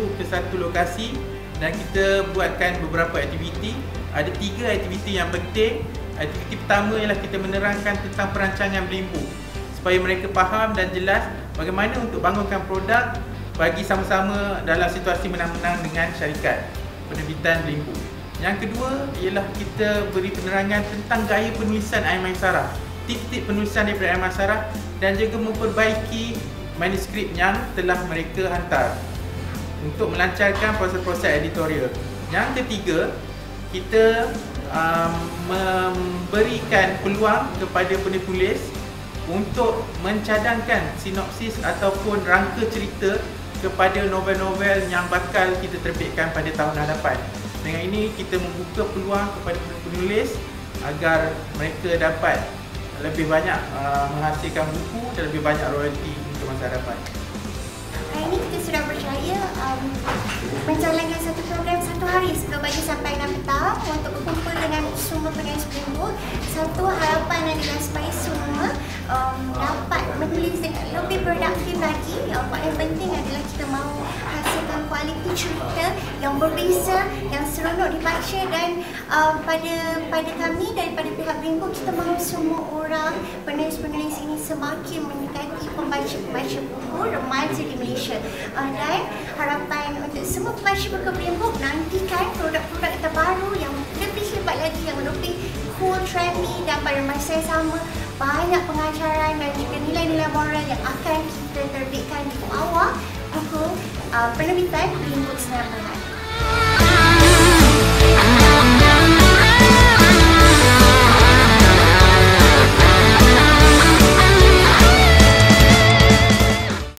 Book ke satu lokasi dan kita buatkan beberapa aktiviti. Ada tiga aktiviti yang penting. Aktiviti pertama ialah kita menerangkan tentang perancangan Bling Book supaya mereka faham dan jelas bagaimana untuk bangunkan produk bagi sama-sama dalam situasi menang-menang dengan syarikat penerbitan Bling Book. Yang kedua ialah kita beri penerangan tentang gaya penulisan Aiman Sarah, tip-tip penulisan daripada Aiman Sarah dan juga memperbaiki manuskrip yang telah mereka hantar untuk melancarkan proses-proses editorial. Yang ketiga, kita um, memberikan peluang kepada penulis untuk mencadangkan sinopsis ataupun rangka cerita kepada novel-novel yang bakal kita terbitkan pada tahun hadapan. Dengan ini kita membuka peluang kepada penulis agar mereka dapat lebih banyak uh, menghasilkan buku dan lebih banyak royalty untuk masa hadapan. Hari ini kita sudah berjaya um, menjalankan satu program satu hari sebelum bagi sampai 6 petang untuk berkumpul dengan semua penulis buku. Satu harapan adalah supaya semua um, dapat menulis lebih produktif lagi. Yang paling penting adalah kita mahu hasilkan kualiti cerita yang berbeza, yang seronok dibaca dan um, pada pada kami daripada pihak Bingko kita mahu semua orang penulis-penulis ini semakin mendekati pembaca-pembaca buku remaja di Malaysia. Uh, dan harapan untuk semua pembaca buku Bingko nantikan produk-produk terbaru yang lebih hebat lagi, yang lebih cool, trendy dan pada masa yang sama banyak pengajaran dan juga nilai-nilai moral yang akan kita terbitkan di bawah buku uh, penerbitan Green Books Senayan